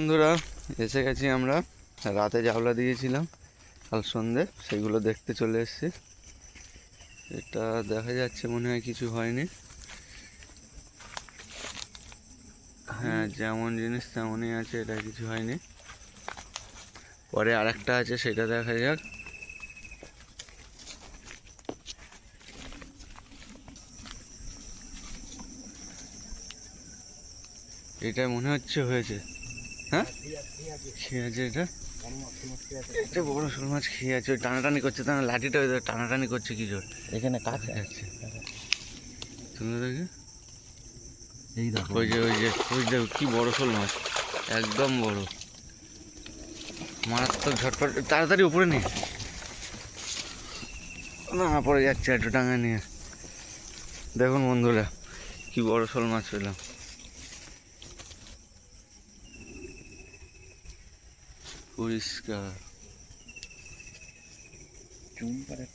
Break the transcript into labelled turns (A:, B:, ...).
A: বন্ধুরা, এসে গেছি আমরা। রাতে জাউলা দিয়েছিলাম, কাল সন্ধে সেগুলো দেখতে চলে এসেছি। এটা দেখা যাচ্ছে মনে হয় কিছু হয়নি। হ্যাঁ যেমন জিনিস তেমনই আছে, এটা কিছু হয়নি। পরে আরেকটা আছে, সেটা দেখা যাক। এটা মনে হচ্ছে হয়েছে। হ্যাঁ? খেয়ে আছে এটা? এটা বড় শোল মাছ খেয়ে আছে ওই টানাটানি করছে তার লাঠিটা ওই টানাটানি করছে কি জোর?
B: এখানে কাছে
A: যাচ্ছে দেখি?
B: এই দেখো।
A: ওই যে ওই যে ওই দেখো কি বড় শোল মাছ একদম বড়। মারাত্মক ঝটপট তাড়াতাড়ি উপরে নিয়ে না পড়ে যাচ্ছে একটু টাঙা নিয়ে দেখুন বন্ধুরা কি বড় শোল মাছ পেলাম। পরিষ্কার
B: চুন পাড়া